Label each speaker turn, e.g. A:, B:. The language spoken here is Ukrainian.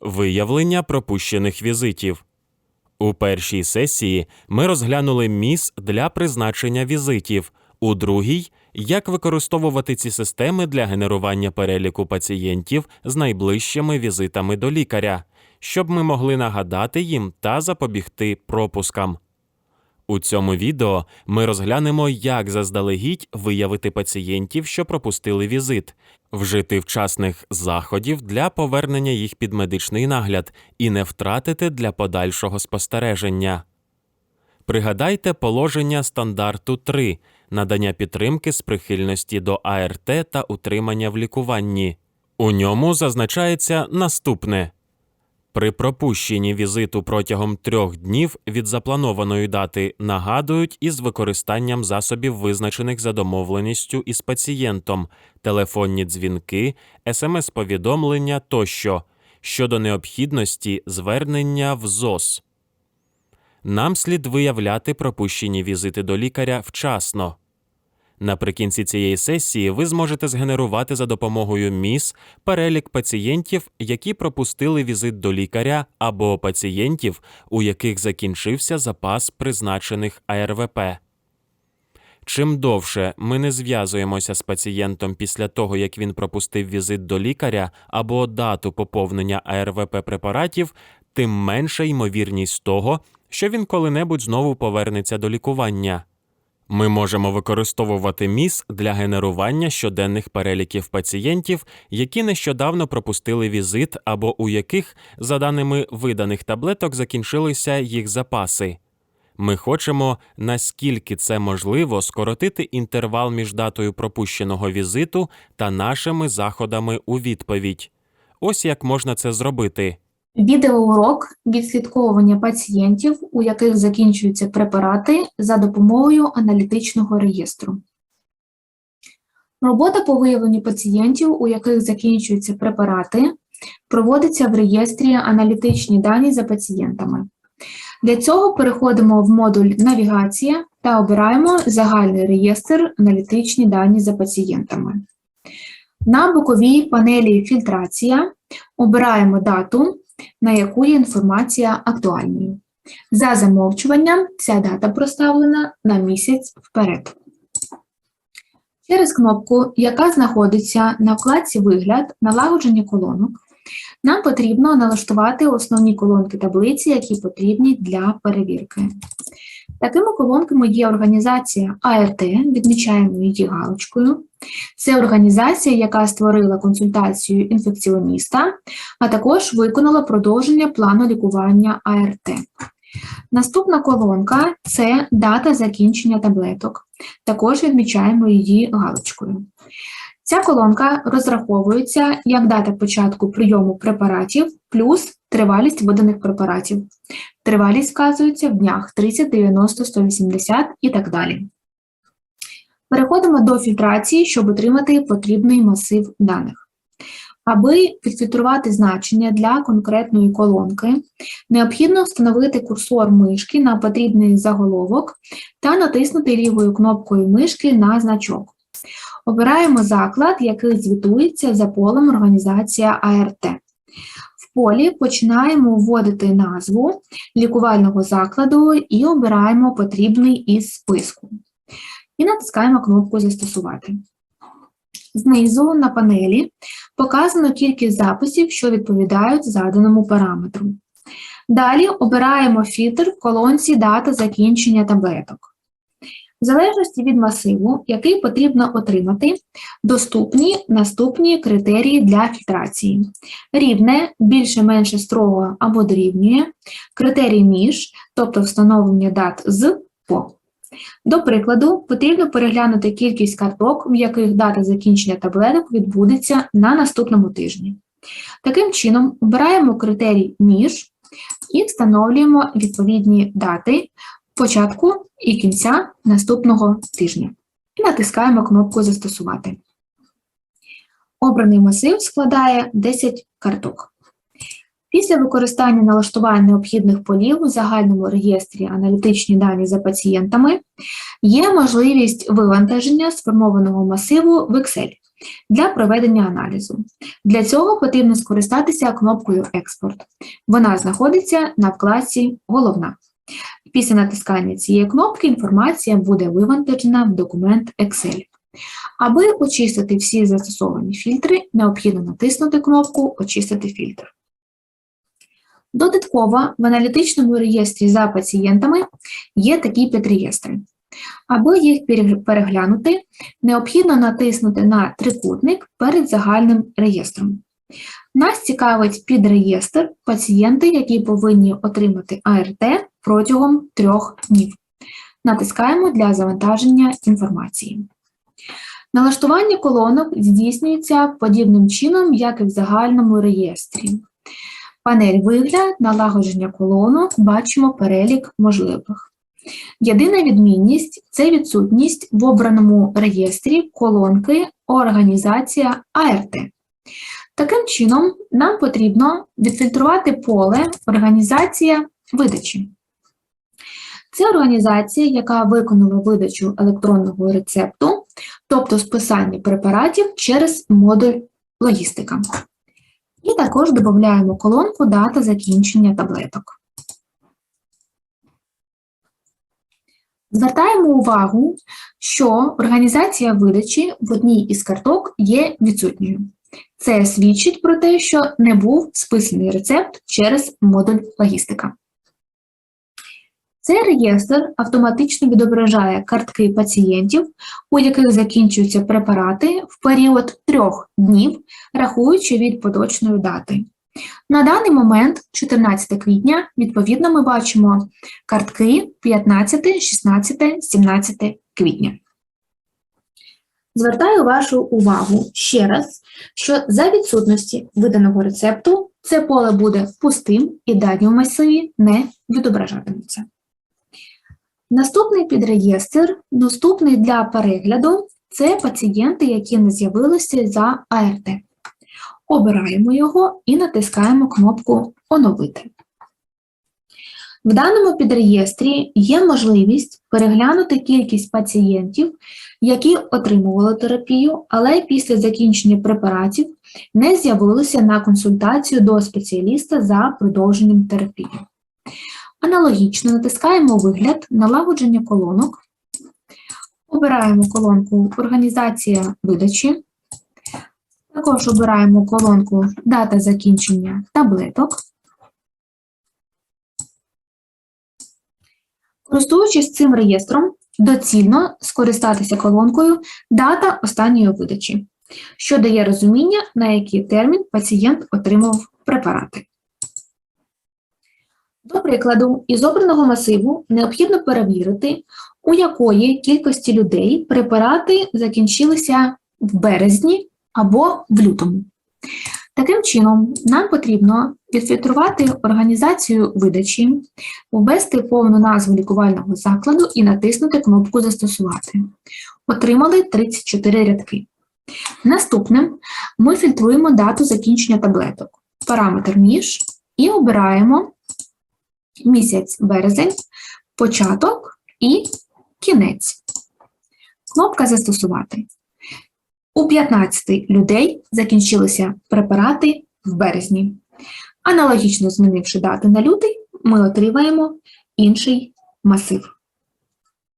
A: Виявлення пропущених візитів. У першій сесії ми розглянули міс для призначення візитів. У другій як використовувати ці системи для генерування переліку пацієнтів з найближчими візитами до лікаря, щоб ми могли нагадати їм та запобігти пропускам. У цьому відео ми розглянемо, як заздалегідь виявити пацієнтів, що пропустили візит, вжити вчасних заходів для повернення їх під медичний нагляд і не втратити для подальшого спостереження. Пригадайте положення стандарту 3 надання підтримки з прихильності до АРТ та утримання в лікуванні. У ньому зазначається наступне. При пропущенні візиту протягом трьох днів від запланованої дати нагадують із використанням засобів, визначених за домовленістю із пацієнтом, телефонні дзвінки, смс-повідомлення тощо щодо необхідності звернення в ЗОС. Нам слід виявляти пропущені візити до лікаря вчасно. Наприкінці цієї сесії ви зможете згенерувати за допомогою МІС перелік пацієнтів, які пропустили візит до лікаря, або пацієнтів, у яких закінчився запас призначених АРВП. Чим довше ми не зв'язуємося з пацієнтом після того, як він пропустив візит до лікаря або дату поповнення АРВП препаратів, тим менша ймовірність того, що він коли-небудь знову повернеться до лікування. Ми можемо використовувати МІС для генерування щоденних переліків пацієнтів, які нещодавно пропустили візит або у яких, за даними виданих таблеток, закінчилися їх запаси. Ми хочемо, наскільки це можливо, скоротити інтервал між датою пропущеного візиту та нашими заходами у відповідь. Ось як можна це зробити.
B: Відеоурок відслідковування пацієнтів, у яких закінчуються препарати за допомогою аналітичного реєстру. Робота по виявленню пацієнтів, у яких закінчуються препарати, проводиться в реєстрі аналітичні дані за пацієнтами. Для цього переходимо в модуль Навігація та обираємо загальний реєстр аналітичні дані за пацієнтами. На боковій панелі Фільтрація обираємо дату, на яку є інформація актуальною. За замовчуванням ця дата проставлена на місяць вперед. Через кнопку, яка знаходиться на вкладці Вигляд налагодження колонок, нам потрібно налаштувати основні колонки таблиці, які потрібні для перевірки. Такими колонками є організація АРТ, відмічаємо її галочкою. Це організація, яка створила консультацію інфекціоніста, а також виконала продовження плану лікування АРТ. Наступна колонка це дата закінчення таблеток. Також відмічаємо її галочкою. Ця колонка розраховується як дата початку прийому препаратів плюс тривалість виданих препаратів. Тривалість вказується в днях 30, 90, 180 і так далі. Переходимо до фільтрації, щоб отримати потрібний масив даних. Аби підфільтрувати значення для конкретної колонки, необхідно встановити курсор мишки на потрібний заголовок та натиснути лівою кнопкою мишки на значок. Обираємо заклад, який звітується за полем організація АРТ. В полі починаємо вводити назву лікувального закладу і обираємо потрібний із списку. І натискаємо кнопку Застосувати. Знизу на панелі показано кількість записів, що відповідають заданому параметру. Далі обираємо фільтр в колонці Дата закінчення таблеток. В залежності від масиву, який потрібно отримати, доступні наступні критерії для фільтрації. Рівне, більше-менше строго або дорівнює, критерій між, тобто встановлення дат з по. До прикладу, потрібно переглянути кількість карток, в яких дата закінчення таблеток відбудеться на наступному тижні. Таким чином, обираємо критерій між і встановлюємо відповідні дати початку і кінця наступного тижня. І натискаємо кнопку Застосувати. Обраний масив складає 10 карток. Після використання налаштування необхідних полів у загальному реєстрі аналітичні дані за пацієнтами є можливість вивантаження сформованого масиву в Excel. для проведення аналізу. Для цього потрібно скористатися кнопкою Експорт. Вона знаходиться на вкладці Головна. Після натискання цієї кнопки інформація буде вивантажена в документ Excel. Аби очистити всі застосовані фільтри, необхідно натиснути кнопку Очистити фільтр. Додатково в аналітичному реєстрі за пацієнтами є такі підреєстри. Аби їх переглянути, необхідно натиснути на трикутник перед загальним реєстром. Нас цікавить підреєстр пацієнти, які повинні отримати АРТ протягом трьох днів. Натискаємо для завантаження інформації. Налаштування колонок здійснюється подібним чином, як і в загальному реєстрі. Панель вигляд, налагодження колонок, бачимо перелік можливих. Єдина відмінність це відсутність в обраному реєстрі колонки Організація АРТ. Таким чином, нам потрібно відфільтрувати поле Організація видачі. Це організація, яка виконала видачу електронного рецепту, тобто списання препаратів через модуль логістика. І також додаємо колонку дата закінчення таблеток. Звертаємо увагу, що організація видачі в одній із карток є відсутньою. Це свідчить про те, що не був списаний рецепт через модуль логістика. Цей реєстр автоматично відображає картки пацієнтів, у яких закінчуються препарати в період трьох днів, рахуючи від поточної дати. На даний момент, 14 квітня, відповідно, ми бачимо картки 15, 16, 17 квітня. Звертаю вашу увагу ще раз, що за відсутності виданого рецепту це поле буде пустим і дані в масиві не відображатимуться. Наступний підреєстр, доступний для перегляду, це пацієнти, які не з'явилися за АРТ. Обираємо його і натискаємо кнопку Оновити. В даному підреєстрі є можливість переглянути кількість пацієнтів, які отримували терапію, але після закінчення препаратів не з'явилися на консультацію до спеціаліста за продовженням терапії. Аналогічно натискаємо вигляд налагодження колонок, обираємо колонку Організація видачі, також обираємо колонку Дата закінчення таблеток. Користуючись цим реєстром, доцільно скористатися колонкою Дата останньої видачі, що дає розуміння, на який термін пацієнт отримав препарати. До прикладу, із обраного масиву необхідно перевірити, у якої кількості людей препарати закінчилися в березні або в лютому. Таким чином, нам потрібно відфільтрувати організацію видачі, ввести повну назву лікувального закладу і натиснути кнопку Застосувати. Отримали 34 рядки. Наступним ми фільтруємо дату закінчення таблеток, параметр між і обираємо місяць березень, початок і кінець. Кнопка Застосувати. У 15 людей закінчилися препарати в березні. Аналогічно змінивши дати на лютий, ми отримаємо інший масив.